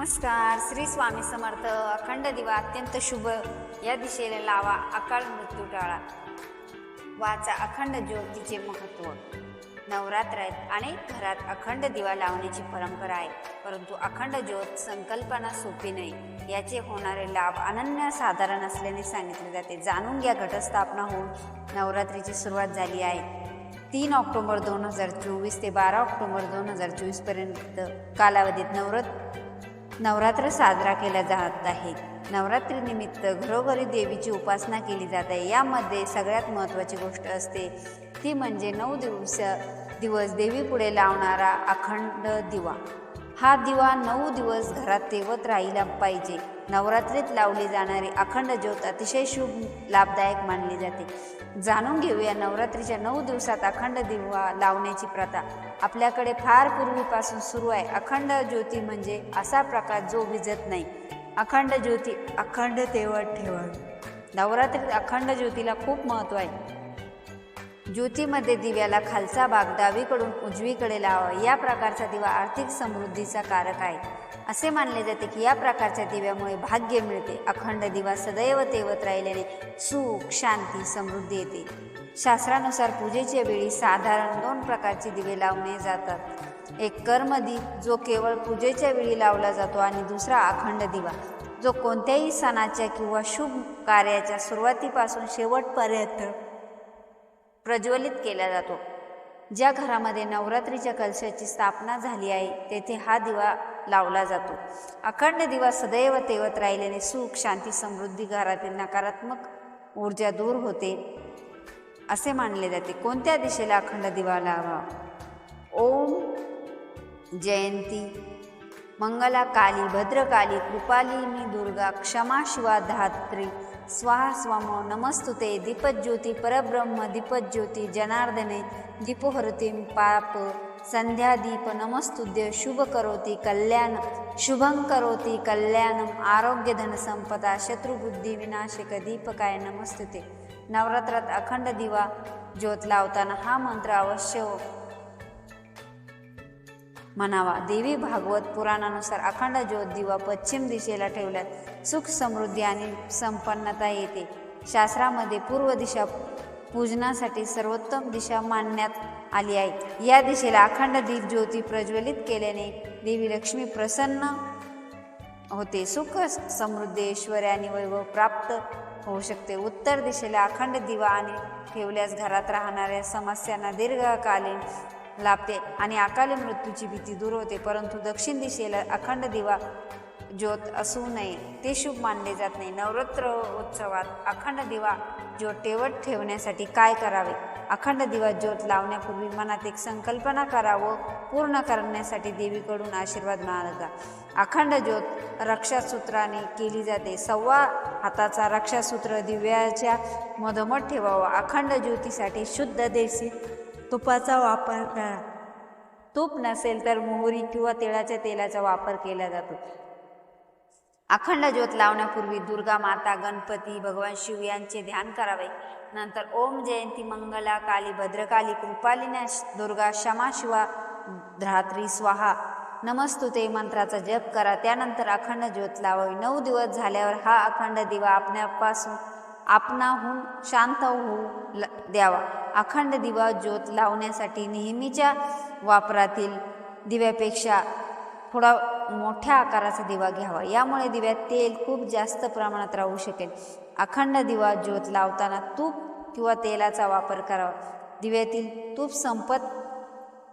नमस्कार. श्री स्वामी समर्थ अखंड दिवा अत्यंत शुभ. या दिशेला लावा अकाळ मृत्यू टाळा. वाचा अखंड ज्योतीचे महत्त्व नवरात्र आहेत अनेक घरात अखंड दिवा लावण्याची परंपरा आहे. परंतु अखंड ज्योत संकल्पना सोपी नाही. याचे होणारे लाभ अनन्य साधारण असल्याने सांगितले जाते. जाणून घ्या घटस्थापना होऊन नवरात्रीची सुरुवात झाली आहे. तीन ऑक्टोबर दोन हजार चोवीस ते बारा ऑक्टोबर दोन हजार चोवीसपर्यंत कालावधीत नवरात्र नवरात्र साजरा केला जात आहे नवरात्रीनिमित्त घरोघरी देवीची उपासना केली जात आहे. यामध्ये सगळ्यात महत्त्वाची गोष्ट असते ती म्हणजे नऊ दिवस दिवस देवीपुढे लावणारा अखंड दिवा. हा दिवा नऊ दिवस घरात तेवत राहिला पाहिजे. नवरात्रीत लावली जाणारी अखंड ज्योत अतिशय शुभ लाभदायक मानली जाते. जाणून घेऊया नवरात्रीच्या नऊ दिवसात अखंड दिवा लावण्याची प्रथा. आपल्याकडे फार पूर्वीपासून सुरू आहे. अखंड ज्योती म्हणजे असा प्रकार जो विजत नाही. अखंड ज्योती अखंड तेवत ठेवण नवरात्रीत अखंड ज्योतीला खूप महत्त्व आहे. ज्योतीमध्ये दिव्याला खालचा भाग डावीकडून उजवीकडे लावा या प्रकारचा दिवा आर्थिक समृद्धीचा कारक आहे. असे मानले जाते की या प्रकारच्या दिव्यामुळे भाग्य मिळते. अखंड दिवा सदैव तेवत राहिल्याने सुख शांती समृद्धी येते. शास्त्रानुसार पूजेच्या वेळी साधारण दोन प्रकारचे दिवे लावणे जातात. एक कर्मदीप जो केवळ पूजेच्या वेळी लावला जातो आणि दुसरा अखंड दिवा जो कोणत्याही सणाच्या किंवा शुभ कार्याच्या सुरुवातीपासून शेवटपर्यंत प्रज्वलित केला जातो. ज्या घरामध्ये नवरात्रीच्या कलशाची स्थापना झाली आहे तेथे हा दिवा लावला जातो. अखंड दिवा सदैव तेवत राहिल्याने सुख शांती समृद्धी घरातील नकारात्मक ऊर्जा दूर होते. असे मानले जाते. कोणत्या दिशेला अखंड दिवा लावा? ओम जयंती. मंगला काली भद्रकाली कृपालिनी दुर्गा क्षमा शिवा धात्री स्वाहा स्वाम नमस्तुते दीपज्योती परब्रह्म दीपज्योती जनार्दने दीपोहरती पाप संध्या दीप नमस्तुद्य शुभ करोती कल्याण शुभं करोती कल्याणम आरोग्य धन संपदा शत्रुबुद्धी विनाशक दीपकाय नमस्तुते नवरात्रात अखंड दिवा ज्योत लावताना हा मंत्र अवश्य म्हणावा. देवी भागवत पुराणानुसार अखंड ज्योत दिवा पश्चिम दिशेला ठेवल्यात. सुख समृद्धी आणि संपन्नता येते. शास्त्रामध्ये पूर्व दिशा पूजनासाठी सर्वोत्तम दिशा मानण्यात आली आहे. या दिशेला अखंड दीप ज्योती प्रज्वलित केल्याने देवी लक्ष्मी प्रसन्न होते. सुख समृद्धी ऐश्वर्य आणि वैभव प्राप्त होऊ शकते. उत्तर दिशेला अखंड दिवा आणि ठेवल्यास घरात राहणाऱ्या समस्यांना दीर्घकालीन लाभते आणि अकाली मृत्यूची भीती दूर होते परंतु दक्षिण दिशेला अखंड दिवा ज्योत असू नये ते शुभ मानले जात नाही. नवरात्र उत्सवात अखंड दिवा ज्योत तेवत ठेवण्यासाठी काय करावे? अखंड दिवा ज्योत लावण्यापूर्वी मनात एक संकल्पना करावं पूर्ण करण्यासाठी देवीकडून आशीर्वाद मागा अखंड ज्योत रक्षासूत्राने केली जाते. सव्वा हाताचा रक्षासूत्र दिव्याच्या मधोमध ठेवावा. अखंड ज्योतीसाठी शुद्ध देशी तुपाचा वापर करा. तूप नसेल तर मोहरी किंवा तिळाच्या तेलाचा वापर केला जातो. अखंड ज्योत लावण्यापूर्वी दुर्गा माता गणपती भगवान शिव यांचे ध्यान करावे. नंतर ओम जयंती मंगला काली भद्रकाली कृपालिन्या दुर्गा क्षमा शिवा धात्री स्वाहा. नमस्तुते मंत्राचा जप करा. त्यानंतर अखंड ज्योत लावावी. नऊ दिवस झाल्यावर हा अखंड दिवा आपण्यापासून आपणाहून शांत होऊ ल द्यावा. अखंड दिवा ज्योत लावण्यासाठी नेहमीच्या वापरातील दिव्यापेक्षा थोडा मोठ्या आकाराचा दिवा घ्यावा. यामुळे दिव्यात तेल खूप जास्त प्रमाणात राहू शकेल. अखंड दिवा ज्योत लावताना तूप किंवा तेलाचा वापर करावा. दिव्यातील तूप संपत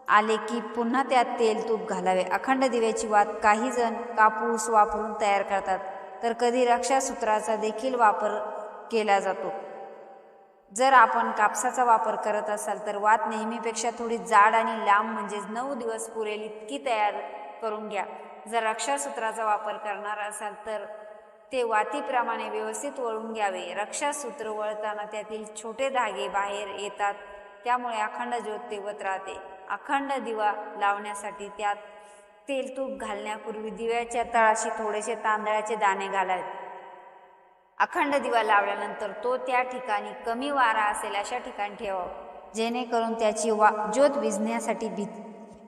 आले की पुन्हा त्यात तेल तूप घालावे. अखंड दिव्याची वात काही जण कापूस वापरून तयार करतात. तर कधी रक्षासूत्राचा देखील वापर केला जातो. जर आपण कापसाचा वापर करत असाल तर वात नेहमीपेक्षा थोडी जाड आणि लांब म्हणजेच नऊ दिवस पुरेल इतकी तयार करून घ्या. जर रक्षासूत्राचा वापर करणार असाल तर ते वातीप्रमाणे व्यवस्थित वळून घ्यावे. रक्षासूत्र वळताना त्यातील छोटे धागे बाहेर येतात त्यामुळे अखंड ज्योत तेवत राहते. अखंड दिवा लावण्यासाठी त्यात तेल तूप घालण्यापूर्वी दिव्याच्या तळाशी थोडेसे तांदळाचे दाणे घालावेत अखंड दिवा लावल्यानंतर तो त्या ठिकाणी कमी वारा असेल अशा ठिकाणी ठेवावा. जेणेकरून त्याची वा ज्योत विझण्यासाठी भी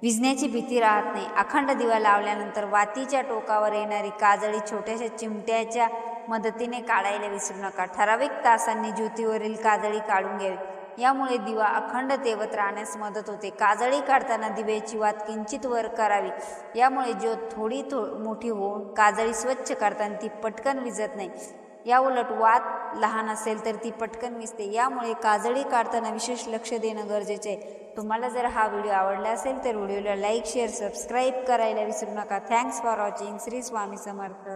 विझण्याची भीती राहत नाही. अखंड दिवा लावल्यानंतर वातीच्या टोकावर येणारी काजळी छोट्याशा चिमट्याच्या मदतीने काढायला विसरू नका. ठराविक तासांनी ज्योतीवरील काजळी काढून घ्यावी. यामुळे दिवा अखंड तेवत राहण्यास मदत होते. काजळी काढताना दिव्याची वात किंचित वर करावी. यामुळे ज्योत थोडी थो मोठी होऊन काजळी स्वच्छ करताना ती पटकन विजत नाही. या उलट वात लहान असेल तर ती पटकन विजते यामुळे काजळी काढताना विशेष लक्ष देणं गरजेचे आहे. तुम्हाला जर हा व्हिडिओ आवडला असेल तर व्हिडिओला लाईक शेअर सबस्क्राईब करायला विसरू नका. Thanks for watching Shri Swami Samarth.